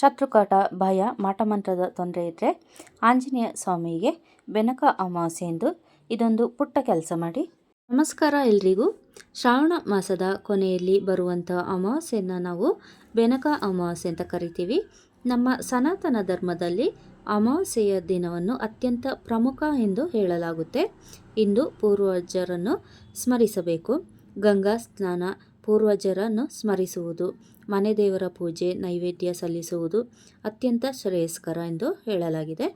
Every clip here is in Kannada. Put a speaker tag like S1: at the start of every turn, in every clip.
S1: ಶತ್ರುಕಾಟ, ಭಯ, ಮಾಟಮಂತ್ರದ ತೊಂದರೆ ಇದ್ದರೆ ಆಂಜನೇಯ ಸ್ವಾಮಿಗೆ ಬೆನಕ ಅಮಾವಾಸ್ಯೆ ಎಂದು ಇದೊಂದು ಪುಟ್ಟ ಕೆಲಸ ಮಾಡಿ. ನಮಸ್ಕಾರ ಎಲ್ರಿಗೂ. ಶ್ರಾವಣ ಮಾಸದ ಕೊನೆಯಲ್ಲಿ ಬರುವಂಥ ಅಮಾವಾಸ್ಯೆಯನ್ನು ನಾವು ಬೆನಕ ಅಮಾವಾಸ್ಯೆ ಅಂತ ಕರಿತೀವಿ. ನಮ್ಮ ಸನಾತನ ಧರ್ಮದಲ್ಲಿ ಅಮಾವಾಸ್ಯೆಯ ದಿನವನ್ನು ಅತ್ಯಂತ ಪ್ರಮುಖ ಎಂದು ಹೇಳಲಾಗುತ್ತೆ. ಇಂದು ಪೂರ್ವಜರನ್ನು ಸ್ಮರಿಸಬೇಕು. ಗಂಗಾ ಸ್ನಾನ ಪೂರ್ವಜರನ್ನು ಸ್ಮರಿಸುವುದು, ಮನೆ ದೇವರ ಪೂಜೆ, ನೈವೇದ್ಯ ಸಲ್ಲಿಸುವುದು ಅತ್ಯಂತ ಶ್ರೇಯಸ್ಕರ ಎಂದು ಹೇಳಲಾಗಿದೆ.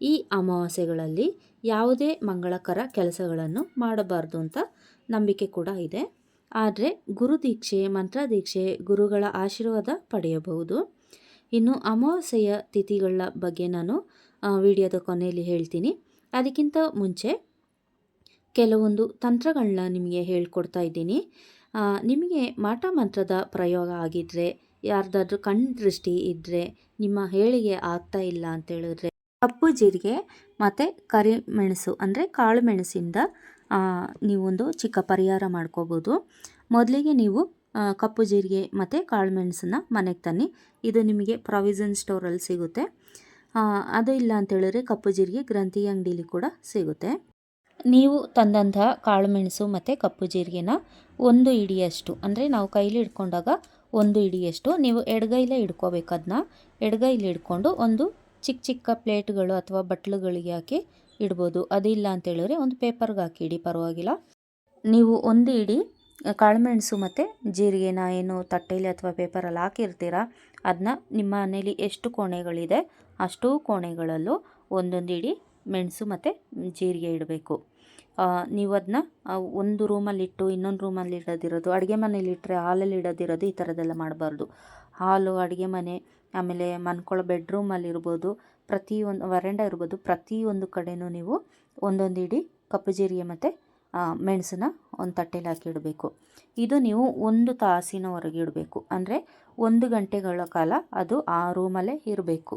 S1: ಈ ಅಮಾವಾಸ್ಯೆಗಳಲ್ಲಿ ಯಾವುದೇ ಮಂಗಳಕರ ಕೆಲಸಗಳನ್ನು ಮಾಡಬಾರ್ದು ಅಂತ ನಂಬಿಕೆ ಕೂಡ ಇದೆ. ಆದರೆ ಗುರುದೀಕ್ಷೆ ಮಂತ್ರದೀಕ್ಷೆ ಗುರುಗಳ ಆಶೀರ್ವಾದ ಪಡೆಯಬಹುದು. ಇನ್ನು ಅಮಾವಾಸ್ಯೆಯ ತಿಥಿಗಳ ಬಗ್ಗೆ ನಾನು ವಿಡಿಯೋದ ಕೊನೆಯಲ್ಲಿ ಹೇಳ್ತೀನಿ. ಅದಕ್ಕಿಂತ ಮುಂಚೆ ಕೆಲವೊಂದು ತಂತ್ರಗಳನ್ನ ನಿಮಗೆ ಹೇಳ್ಕೊಡ್ತಾ ಇದ್ದೀನಿ. ನಿಮಗೆ ಮಾಟ ಮಂತ್ರದ ಪ್ರಯೋಗ ಆಗಿದ್ರೆ, ಯಾರ್ದಾದ್ರೂ ಕಣ್ಣು ದೃಷ್ಟಿ ಇದ್ದರೆ ನಿಮ್ಮ ಹೇಳಿಗೆ ಆಗ್ತಾ ಇಲ್ಲ ಅಂತ ಹೇಳಿದ್ರೆ, ಕಪ್ಪು ಜೀರಿಗೆ ಮತ್ತು ಕರಿಮೆಣಸು ಅಂದರೆ ಕಾಳು ಮೆಣಸಿಂದ ನೀವೊಂದು ಚಿಕ್ಕ ಪರಿಹಾರ ಮಾಡ್ಕೋಬೋದು. ಮೊದಲಿಗೆ ನೀವು ಕಪ್ಪು ಜೀರಿಗೆ ಮತ್ತು ಕಾಳು ಮೆಣಸನ್ನ ಮನೆಗೆ ತನ್ನಿ. ಇದು ನಿಮಗೆ ಪ್ರಾವಿಸನ್ ಸ್ಟೋರಲ್ಲಿ ಸಿಗುತ್ತೆ. ಅದು ಇಲ್ಲ ಅಂತ ಹೇಳಿದ್ರೆ ಕಪ್ಪು ಜೀರಿಗೆ ಗ್ರಂಥಿ ಅಂಗಡೀಲಿ ಕೂಡ ಸಿಗುತ್ತೆ. ನೀವು ತಂದಂತಹ ಕಾಳುಮೆಣಸು ಮತ್ತು ಕಪ್ಪು ಜೀರಿಗೆನ ಒಂದು ಇಡಿಯಷ್ಟು, ಅಂದರೆ ನಾವು ಕೈಲಿ ಹಿಡ್ಕೊಂಡಾಗ ಒಂದು ಇಡಿಯಷ್ಟು, ನೀವು ಎಡಗೈಲೇ ಹಿಡ್ಕೋಬೇಕು ಅದನ್ನ ಎಡಗೈಲಿ ಹಿಡ್ಕೊಂಡು ಒಂದು ಚಿಕ್ಕ ಚಿಕ್ಕ ಪ್ಲೇಟ್ಗಳು ಅಥವಾ ಬಟ್ಲುಗಳಿಗೆ ಹಾಕಿ ಇಡ್ಬೋದು. ಅದಿಲ್ಲ ಅಂತೇಳಿದ್ರೆ ಒಂದು ಪೇಪರ್ಗೆ ಹಾಕಿ ಇಡಿ, ಪರವಾಗಿಲ್ಲ. ನೀವು ಒಂದು ಇಡಿ ಕಾಳುಮೆಣಸು ಮತ್ತು ಜೀರಿಗೆನ ಏನು ತಟ್ಟೆಯಲ್ಲಿ ಅಥವಾ ಪೇಪರಲ್ಲಿ ಹಾಕಿರ್ತೀರ ಅದನ್ನ ನಿಮ್ಮ ಮನೇಲಿ ಎಷ್ಟು ಕೋಣೆಗಳಿದೆ ಅಷ್ಟೂ ಕೋಣೆಗಳಲ್ಲೂ ಒಂದೊಂದು ಇಡಿ ಮೆಣಸು ಮತ್ತು ಜೀರಿಗೆ ಇಡಬೇಕು. ನೀವು ಅದನ್ನ ಒಂದು ರೂಮಲ್ಲಿಟ್ಟು ಇನ್ನೊಂದು ರೂಮಲ್ಲಿ ಇಡೋದಿರೋದು, ಅಡುಗೆ ಮನೇಲಿ ಇಟ್ಟರೆ ಹಾಲಲ್ಲಿ ಇಡೋದಿರೋದು ಈ ಥರದ್ದೆಲ್ಲ ಮಾಡಬಾರ್ದು. ಹಾಲು, ಅಡುಗೆ ಮನೆ, ಆಮೇಲೆ ಮನ್ಕೊಳ್ಳೋ ಬೆಡ್ರೂಮಲ್ಲಿ ಇರ್ಬೋದು ಪ್ರತಿಯೊಂದು ವರಂಡ ಇರ್ಬೋದು ಪ್ರತಿಯೊಂದು ಕಡೆಯೂ ನೀವು ಒಂದೊಂದು ಇಡಿ ಕಪ್ಪು ಜೀರಿಗೆ ಮತ್ತು ಮೆಣಸನ್ನ ಒಂದು ತಟ್ಟೆಲಿ ಹಾಕಿ ಇಡಬೇಕು. ಇದು ನೀವು ಒಂದು ತಾಸಿನವರೆಗೆ ಇಡಬೇಕು. ಅಂದರೆ ಒಂದು ಗಂಟೆಗಳ ಕಾಲ ಅದು ಆ ರೂಮಲ್ಲೇ ಇರಬೇಕು.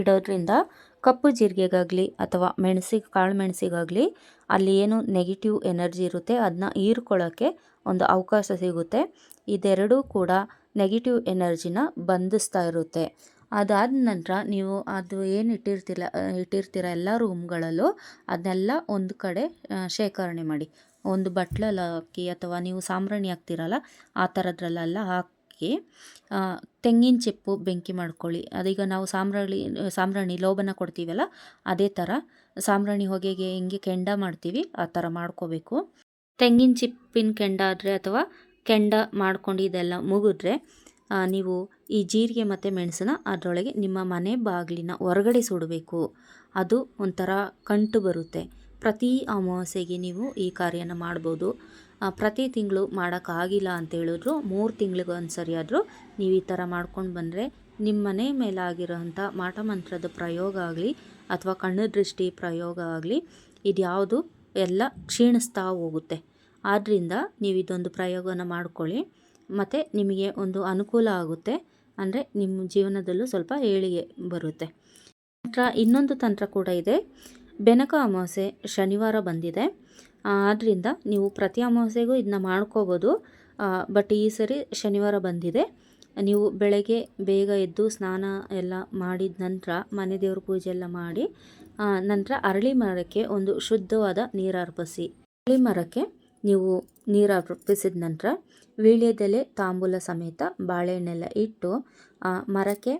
S1: ಇಡೋದ್ರಿಂದ ಕಪ್ಪು ಜೀರಿಗೆಗಾಗಲಿ ಅಥವಾ ಮೆಣಸಿಗೆ ಕಾಳು ಮೆಣಸಿಗಾಗಲಿ ಅಲ್ಲಿ ಏನು ನೆಗೆಟಿವ್ ಎನರ್ಜಿ ಇರುತ್ತೆ ಅದನ್ನ ಹೀರ್ಕೊಳ್ಳೋಕ್ಕೆ ಒಂದು ಅವಕಾಶ ಸಿಗುತ್ತೆ. ಇದೆರಡೂ ಕೂಡ ನೆಗೆಟಿವ್ ಎನರ್ಜಿನ ಬಂಧಿಸ್ತಾ ಇರುತ್ತೆ. ಅದಾದ ನಂತರ ನೀವು ಅದು ಏನು ಇಟ್ಟಿರ್ತಿಲ್ಲ ಇಟ್ಟಿರ್ತೀರ ಎಲ್ಲ ರೂಮ್ಗಳಲ್ಲೂ ಅದನ್ನೆಲ್ಲ ಒಂದು ಕಡೆ ಶೇಖರಣೆ ಮಾಡಿ. ಒಂದು ಬಟ್ಲಲ್ಲಿ ಹಾಕಿ ಅಥವಾ ನೀವು ಸಾಂಬ್ರಾಣಿ ಹಾಕ್ತಿರಲ್ಲ, ಆ ಥರದ್ರಲ್ಲೆಲ್ಲ ಹಾಕಿ ಹಾಕಿ ತೆಂಗಿನ ಚಿಪ್ಪು ಬೆಂಕಿ ಮಾಡ್ಕೊಳ್ಳಿ. ಅದೀಗ ನಾವು ಸಾಂಬ್ರಾಣಿ ಸಾಂಬ್ರಾಣಿ ಲೋಬನ ಕೊಡ್ತೀವಲ್ಲ, ಅದೇ ಥರ ಸಾಂಬ್ರಾಣಿ ಹೊಗೆಗೆ ಹೆಂಗೆ ಕೆಂಡ ಮಾಡ್ತೀವಿ, ಆ ಥರ ಮಾಡ್ಕೋಬೇಕು. ತೆಂಗಿನ ಚಿಪ್ಪಿನ ಕೆಂಡ ಆದರೆ ಅಥವಾ ಕೆಂಡ ಮಾಡ್ಕೊಂಡು ಇದೆಲ್ಲ ಮುಗಿದ್ರೆ ನೀವು ಈ ಜೀರಿಗೆ ಮತ್ತು ಮೆಣಸನ್ನ ಅದರೊಳಗೆ ನಿಮ್ಮ ಮನೆ ಬಾಗಿಲಿನ ಹೊರಗಡೆ ಸುಡಬೇಕು. ಅದು ಒಂಥರ ಕಂಟು ಬರುತ್ತೆ. ಪ್ರತಿ ಅಮಾವಾಸ್ಯೆಗೆ ನೀವು ಈ ಕಾರ್ಯನ ಮಾಡ್ಬೋದು. ಪ್ರತಿ ತಿಂಗಳು ಮಾಡೋಕ್ಕಾಗಿಲ್ಲ ಅಂತ ಹೇಳಿದ್ರು. ಮೂರು ತಿಂಗಳಿಗೆ ಒಂದು ಆದರೂ ನೀವು ಈ ಥರ ಮಾಡ್ಕೊಂಡು ಬಂದರೆ ನಿಮ್ಮ ಮನೆ ಮೇಲಾಗಿರೋಂಥ ಮಾಟ ಮಂತ್ರದ ಪ್ರಯೋಗ ಆಗಲಿ ಅಥವಾ ಕಣ್ಣು ದೃಷ್ಟಿ ಪ್ರಯೋಗ ಆಗಲಿ ಇದ್ಯಾವುದು ಎಲ್ಲ ಕ್ಷೀಣಿಸ್ತಾ ಹೋಗುತ್ತೆ. ಆದ್ದರಿಂದ ನೀವು ಇದೊಂದು ಪ್ರಯೋಗನ ಮಾಡ್ಕೊಳ್ಳಿ. ಮತ್ತು ನಿಮಗೆ ಒಂದು ಅನುಕೂಲ ಆಗುತ್ತೆ. ಅಂದರೆ ನಿಮ್ಮ ಜೀವನದಲ್ಲೂ ಸ್ವಲ್ಪ ಏಳಿಗೆ ಬರುತ್ತೆ. ನಂತರ ಇನ್ನೊಂದು ತಂತ್ರ ಕೂಡ ಇದೆ. ಬೆನಕ ಅಮಾವಾಸ್ಯೆ ಶನಿವಾರ ಬಂದಿದೆ. ಆದ್ದರಿಂದ ನೀವು ಪ್ರತಿ ಅಮಾವಾಸ್ಯೆಗೂ ಇದನ್ನ ಮಾಡ್ಕೋಬೋದು. ಬಟ್ ಈ ಸರಿ ಶನಿವಾರ ಬಂದಿದೆ. ನೀವು ಬೆಳಗ್ಗೆ ಬೇಗ ಎದ್ದು ಸ್ನಾನ ಎಲ್ಲ ಮಾಡಿದ ನಂತರ ಮನೆ ದೇವ್ರ ಪೂಜೆ ಎಲ್ಲ ಮಾಡಿ ನಂತರ ಅರಳಿ ಮರಕ್ಕೆ ಒಂದು ಶುದ್ಧವಾದ ನೀರು ಅರ್ಪಿಸಿ. ಅರಳಿ ಮರಕ್ಕೆ ನೀವು ನೀರು ಅರ್ಪಿಸಿದ ನಂತರ ವೀಳ್ಯದೆಲೆ ತಾಂಬೂಲ ಸಮೇತ ಬಾಳೆಹಣ್ಣೆಲ್ಲ ಇಟ್ಟು ಮರಕ್ಕೆ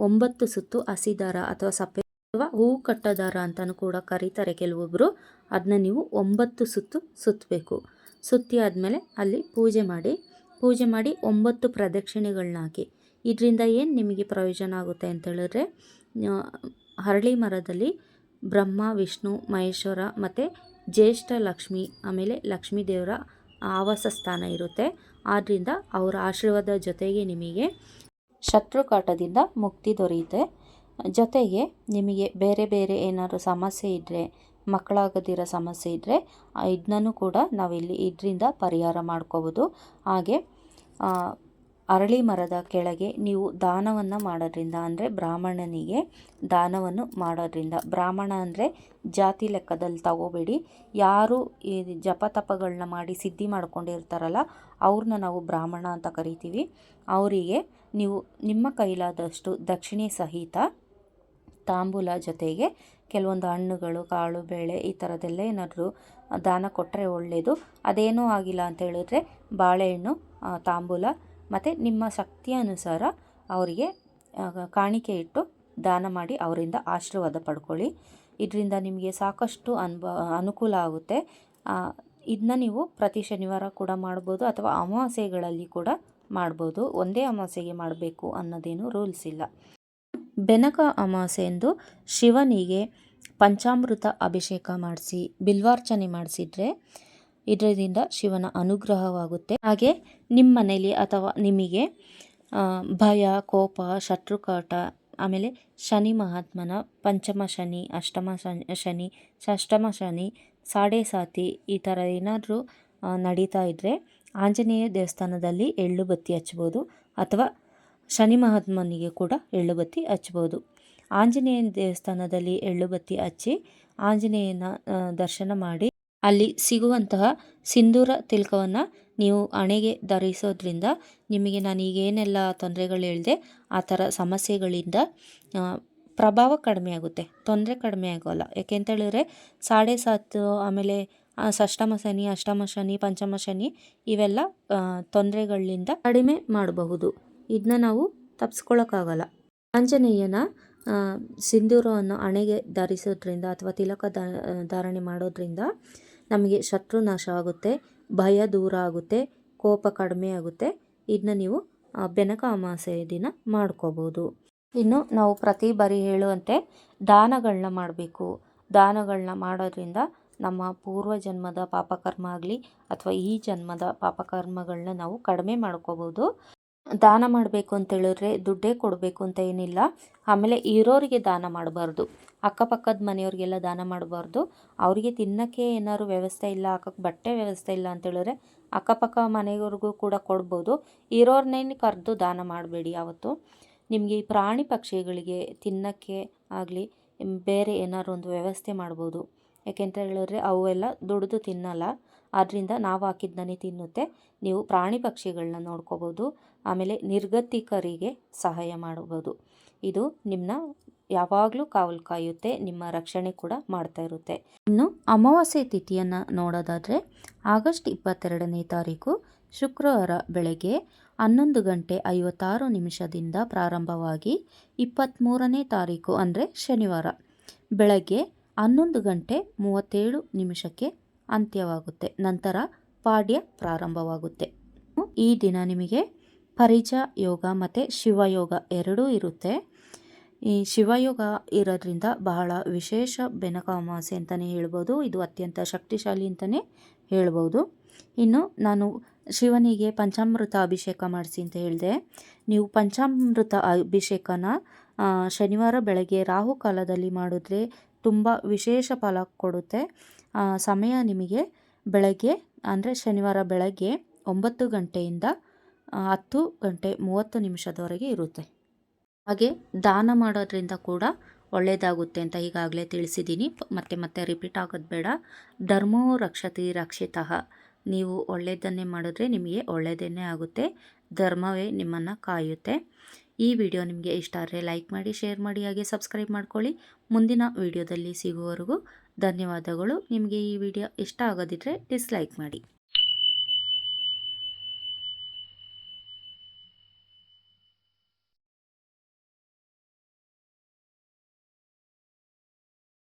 S1: ಒಂಬತ್ತು ಸುತ್ತು ಹಸಿದಾರ ಅಥವಾ ಸಪ್ಪೆ ಅಥವಾ ಹೂ ಕಟ್ಟದಾರ ಅಂತಲೂ ಕೂಡ ಕರೀತಾರೆ ಕೆಲವೊಬ್ಬರು ಅದನ್ನ ನೀವು ಒಂಬತ್ತು ಸುತ್ತು ಸುತ್ತಬೇಕು ಸುತ್ತಿ ಆದಮೇಲೆ ಅಲ್ಲಿ ಪೂಜೆ ಮಾಡಿ ಪೂಜೆ ಮಾಡಿ ಒಂಬತ್ತು ಪ್ರದಕ್ಷಿಣೆಗಳನ್ನ ಹಾಕಿ. ಇದರಿಂದ ಏನು ನಿಮಗೆ ಪ್ರಯೋಜನ ಆಗುತ್ತೆ ಅಂತ ಹೇಳಿದ್ರೆ ಹರಳಿ ಮರದಲ್ಲಿ ಬ್ರಹ್ಮ, ವಿಷ್ಣು, ಮಹೇಶ್ವರ ಮತ್ತು ಜ್ಯೇಷ್ಠ ಲಕ್ಷ್ಮಿ, ಆಮೇಲೆ ಲಕ್ಷ್ಮೀ ದೇವರ ಆವಾಸ ಸ್ಥಾನ ಇರುತ್ತೆ. ಆದ್ದರಿಂದ ಅವರ ಆಶೀರ್ವಾದ ಜೊತೆಗೆ ನಿಮಗೆ ಶತ್ರುಕಾಟದಿಂದ ಮುಕ್ತಿ ದೊರೆಯುತ್ತೆ. ಜೊತೆಗೆ ನಿಮಗೆ ಬೇರೆ ಬೇರೆ ಏನಾದರೂ ಸಮಸ್ಯೆ ಇದ್ದರೆ ಮಕ್ಕಳಾಗದಿರೋ ಸಮಸ್ಯೆ ಇದ್ದರೆ ಇದನ್ನೂ ಕೂಡ ನಾವಿಲ್ಲಿ ಇದರಿಂದ ಪರಿಹಾರ ಮಾಡ್ಕೋಬೋದು. ಹಾಗೆ ಅರಳಿ ಮರದ ಕೆಳಗೆ ನೀವು ದಾನವನ್ನು ಮಾಡೋದ್ರಿಂದ, ಅಂದರೆ ಬ್ರಾಹ್ಮಣನಿಗೆ ದಾನವನ್ನು ಮಾಡೋದ್ರಿಂದ, ಬ್ರಾಹ್ಮಣ ಅಂದರೆ ಜಾತಿ ಲೆಕ್ಕದಲ್ಲಿ ತಗೋಬೇಡಿ. ಯಾರು ಈ ಜಪ ತಪಗಳನ್ನ ಮಾಡಿ ಸಿದ್ಧಿ ಮಾಡ್ಕೊಂಡಿರ್ತಾರಲ್ಲ ಅವ್ರನ್ನ ನಾವು ಬ್ರಾಹ್ಮಣ ಅಂತ ಕರಿತೀವಿ. ಅವರಿಗೆ ನೀವು ನಿಮ್ಮ ಕೈಲಾದಷ್ಟು ದಕ್ಷಿಣೆ ಸಹಿತ ತಾಂಬೂಲ ಜೊತೆಗೆ ಕೆಲವೊಂದು ಹಣ್ಣುಗಳು, ಕಾಳು, ಬೇಳೆ ಈ ಥರದ್ದೆಲ್ಲ ಏನಾದರೂ ದಾನ ಕೊಟ್ಟರೆ ಒಳ್ಳೆಯದು ಅದೇನೂ ಆಗಿಲ್ಲ ಅಂತ ಹೇಳಿದ್ರೆ ಬಾಳೆಹಣ್ಣು ತಾಂಬೂಲ ಮತ್ತು ನಿಮ್ಮ ಶಕ್ತಿ ಅನುಸಾರ ಅವರಿಗೆ ಕಾಣಿಕೆ ಇಟ್ಟು ದಾನ ಮಾಡಿ ಅವರಿಂದ ಆಶೀರ್ವಾದ ಪಡ್ಕೊಳ್ಳಿ. ಇದರಿಂದ ನಿಮಗೆ ಸಾಕಷ್ಟು ಅನ್ಬ ಅನುಕೂಲ ಆಗುತ್ತೆ. ಇದನ್ನ ನೀವು ಪ್ರತಿ ಶನಿವಾರ ಕೂಡ ಮಾಡ್ಬೋದು ಅಥವಾ ಅಮಾವಾಸ್ಯೆಗಳಲ್ಲಿ ಕೂಡ ಮಾಡ್ಬೋದು. ಒಂದೇ ಅಮಾವಾಸ್ಯೆಗೆ ಮಾಡಬೇಕು ಅನ್ನೋದೇನು ರೂಲ್ಸ್ ಇಲ್ಲ. ಬೆನಕ ಅಮಾವಾಸ್ಯೆಯಂದು ಶಿವನಿಗೆ ಪಂಚಾಮೃತ ಅಭಿಷೇಕ ಮಾಡಿಸಿ, ಬಿಲ್ವಾರ್ಚನೆ ಮಾಡಿಸಿದ್ರೆ ಇದರಿಂದ ಶಿವನ ಅನುಗ್ರಹವಾಗುತ್ತೆ. ಹಾಗೆ ನಿಮ್ಮ ಮನೇಲಿ ಅಥವಾ ನಿಮಗೆ ಭಯ, ಕೋಪ, ಶತ್ರುಕಾಟ, ಆಮೇಲೆ ಶನಿ ಮಹಾತ್ಮನ ಪಂಚಮ ಶನಿ, ಅಷ್ಟಮ ಶನಿ ಷಷ್ಟಮ ಶನಿ, ಸಾಡೆ ಸಾತಿ ಈ ಥರ ಏನಾದರೂ ನಡೀತಾ ಇದ್ದರೆ ಆಂಜನೇಯ ದೇವಸ್ಥಾನದಲ್ಲಿ ಎಳ್ಳು ಬತ್ತಿ ಹಚ್ಬೋದು ಅಥವಾ ಶನಿ ಮಹಾತ್ಮನಿಗೆ ಕೂಡ ಎಳ್ಳುಬತ್ತಿ ಹಚ್ಬೋದು ಆಂಜನೇಯನ ದೇವಸ್ಥಾನದಲ್ಲಿ ಎಳ್ಳುಬತ್ತಿ ಹಚ್ಚಿ ಆಂಜನೇಯನ ದರ್ಶನ ಮಾಡಿ ಅಲ್ಲಿ ಸಿಗುವಂತಹ ಸಿಂಧೂರ ತಿಲಕವನ್ನು ನೀವು ಹಣೆಗೆ ಧರಿಸೋದ್ರಿಂದ ನಿಮಗೆ ನಾನು ಈಗೇನೆಲ್ಲ ತೊಂದರೆಗಳು ಹೇಳಿದೆ, ಆ ಥರ ಸಮಸ್ಯೆಗಳಿಂದ ಪ್ರಭಾವ ಕಡಿಮೆ ಆಗುತ್ತೆ. ತೊಂದರೆ ಕಡಿಮೆ ಆಗೋಲ್ಲ. ಯಾಕೆ ಅಂತ ಹೇಳಿದ್ರೆ, ಸಾಡೆ ಸಾತು ಆಮೇಲೆ ಷಷ್ಟಮ ಶನಿ, ಅಷ್ಟಮ ಶನಿ, ಪಂಚಮ ಶನಿ ಇವೆಲ್ಲ ತೊಂದರೆಗಳಿಂದ ಕಡಿಮೆ ಮಾಡಬಹುದು. ಇದನ್ನ ನಾವು ತಪ್ಪಿಸ್ಕೊಳ್ಳೋಕ್ಕಾಗಲ್ಲ ಆಂಜನೇಯನ ಸಿಂಧೂರವನ್ನು ಹಣೆಗೆ ಧರಿಸೋದ್ರಿಂದ ಅಥವಾ ತಿಲಕ ಧಾರಣೆ ಮಾಡೋದ್ರಿಂದ ನಮಗೆ ಶತ್ರು ನಾಶ ಆಗುತ್ತೆ, ಭಯ ದೂರ ಆಗುತ್ತೆ, ಕೋಪ ಕಡಿಮೆ ಆಗುತ್ತೆ. ಇದನ್ನ ನೀವು ಬೆನಕ ಅಮಾವಾಸ್ಯೆಯ ದಿನ ಮಾಡ್ಕೋಬೋದು. ಇನ್ನು ನಾವು ಪ್ರತಿ ಬಾರಿ ಹೇಳುವಂತೆ ದಾನಗಳನ್ನ ಮಾಡಬೇಕು. ದಾನಗಳನ್ನ ಮಾಡೋದ್ರಿಂದ ನಮ್ಮ ಪೂರ್ವ ಜನ್ಮದ ಪಾಪಕರ್ಮ ಆಗಲಿ ಅಥವಾ ಈ ಜನ್ಮದ ಪಾಪಕರ್ಮಗಳನ್ನ ನಾವು ಕಡಿಮೆ ಮಾಡ್ಕೋಬೋದು. ದಾನ ಮಾಡಬೇಕು ಅಂತೇಳಿದ್ರೆ ದುಡ್ಡೇ ಕೊಡಬೇಕು ಅಂತ ಏನಿಲ್ಲ. ಆಮೇಲೆ ಇರೋರಿಗೆ ದಾನ ಮಾಡಬಾರ್ದು. ಅಕ್ಕಪಕ್ಕದ ಮನೆಯವ್ರಿಗೆಲ್ಲ ದಾನ ಮಾಡಬಾರ್ದು. ಅವರಿಗೆ ತಿನ್ನೋಕ್ಕೆ ಏನಾದ್ರು ವ್ಯವಸ್ಥೆ ಇಲ್ಲ ಹಾಕೋಕ್ಕೆ ಬಟ್ಟೆ ವ್ಯವಸ್ಥೆ ಇಲ್ಲ ಅಂತೇಳಿದ್ರೆ ಅಕ್ಕಪಕ್ಕ ಮನೆಯವ್ರಿಗೂ ಕೂಡ ಕೊಡ್ಬೋದು. ಇರೋರ್ನೇನು ಕರೆದು ದಾನ ಮಾಡಬೇಡಿ ಯಾವತ್ತು. ನಿಮಗೆ ಈ ಪ್ರಾಣಿ ಪಕ್ಷಿಗಳಿಗೆ ತಿನ್ನೋಕ್ಕೆ ಆಗಲಿ, ಬೇರೆ ಏನಾದ್ರು ಒಂದು ವ್ಯವಸ್ಥೆ ಮಾಡ್ಬೋದು. ಯಾಕೆಂತ ಹೇಳಿದ್ರೆ ಅವೆಲ್ಲ ದುಡಿದು ತಿನ್ನಲ್ಲ. ಆದ್ದರಿಂದ ನಾವು ಹಾಕಿದ್ದನ್ನೇ ತಿನ್ನುತ್ತೆ. ನೀವು ಪ್ರಾಣಿ ಪಕ್ಷಿಗಳನ್ನ ನೋಡ್ಕೋಬೋದು, ಆಮೇಲೆ ನಿರ್ಗತಿಕರಿಗೆ ಸಹಾಯ ಮಾಡಬಹುದು ಇದು ನಿಮ್ಮನ್ನ ಯಾವಾಗಲೂ ಕಾವಲು ಕಾಯುತ್ತೆ, ನಿಮ್ಮ ರಕ್ಷಣೆ ಕೂಡ ಮಾಡ್ತಾ ಇರುತ್ತೆ. ಇನ್ನು ಅಮಾವಾಸ್ಯೆ ತಿಥಿಯನ್ನು ನೋಡೋದಾದರೆ, ಆಗಸ್ಟ್ ಇಪ್ಪತ್ತೆರಡನೇ ತಾರೀಕು ಶುಕ್ರವಾರ ಬೆಳಗ್ಗೆ ಹನ್ನೊಂದು ಗಂಟೆ ಐವತ್ತಾರು ನಿಮಿಷದಿಂದ ಪ್ರಾರಂಭವಾಗಿ ಇಪ್ಪತ್ತ್ಮೂರನೇ ತಾರೀಕು ಅಂದರೆ ಶನಿವಾರ. ಬೆಳಗ್ಗೆ ಹನ್ನೊಂದು ಗಂಟೆ ಮೂವತ್ತೇಳು ನಿಮಿಷಕ್ಕೆ ಅಂತ್ಯವಾಗುತ್ತೆ. ನಂತರ ಪಾಡ್ಯ ಪ್ರಾರಂಭವಾಗುತ್ತೆ. ಈ ದಿನ ನಿಮಗೆ ಪರಿಜ ಯೋಗ ಮತ್ತು ಶಿವಯೋಗ ಎರಡೂ ಇರುತ್ತೆ. ಈ ಶಿವಯೋಗ ಇರೋದ್ರಿಂದ ಬಹಳ ವಿಶೇಷ ಬೆನಕ ಅಮಾವಾಸ್ಯೆ ಅಂತಲೇ ಹೇಳ್ಬೋದು. ಇದು ಅತ್ಯಂತ ಶಕ್ತಿಶಾಲಿ ಅಂತಲೇ ಹೇಳ್ಬೋದು. ಇನ್ನು ನಾನು ಶಿವನಿಗೆ ಪಂಚಾಮೃತ ಅಭಿಷೇಕ ಮಾಡಿಸಿ ಅಂತ ಹೇಳಿದೆ. ನೀವು ಪಂಚಾಮೃತ ಅಭಿಷೇಕನ ಶನಿವಾರ ಬೆಳಗ್ಗೆ ರಾಹುಕಾಲದಲ್ಲಿ ಮಾಡಿದ್ರೆ ತುಂಬ ವಿಶೇಷ ಫಲ ಕೊಡುತ್ತೆ. ಸಮಯ ನಿಮಗೆ ಬೆಳಗ್ಗೆ, ಅಂದರೆ ಶನಿವಾರ ಬೆಳಗ್ಗೆ ಒಂಬತ್ತು ಗಂಟೆಯಿಂದ ಹತ್ತು ಗಂಟೆ ಮೂವತ್ತು ನಿಮಿಷದವರೆಗೆ ಇರುತ್ತೆ. ಹಾಗೆ ದಾನ ಮಾಡೋದ್ರಿಂದ ಕೂಡ ಒಳ್ಳೆಯದಾಗುತ್ತೆ ಅಂತ ಈಗಾಗಲೇ ತಿಳಿಸಿದ್ದೀನಿ. ಮತ್ತೆ ಮತ್ತೆ ರಿಪೀಟ್ ಆಗೋದು ಬೇಡ. ಧರ್ಮೋ ರಕ್ಷತಿ ರಕ್ಷಿತಃ. ನೀವು ಒಳ್ಳೆಯದನ್ನೇ ಮಾಡಿದ್ರೆ ನಿಮಗೆ ಒಳ್ಳೆಯದನ್ನೇ ಆಗುತ್ತೆ. ಧರ್ಮವೇ ನಿಮ್ಮನ್ನು ಕಾಯುತ್ತೆ. ಈ ವಿಡಿಯೋ ನಿಮಗೆ ಇಷ್ಟ ಆದರೆ ಲೈಕ್ ಮಾಡಿ ಶೇರ್ ಮಾಡಿ, ಹಾಗೆ ಸಬ್ಸ್ಕ್ರೈಬ್ ಮಾಡ್ಕೊಳ್ಳಿ. ಮುಂದಿನ ವಿಡಿಯೋದಲ್ಲಿ ಸಿಗುವವರೆಗೂ ಧನ್ಯವಾದಗಳು. ನಿಮಗೆ ಈ ವಿಡಿಯೋ ಇಷ್ಟ ಆಗೋದಿದ್ರೆ ಡಿಸ್ಲೈಕ್ ಮಾಡಿ.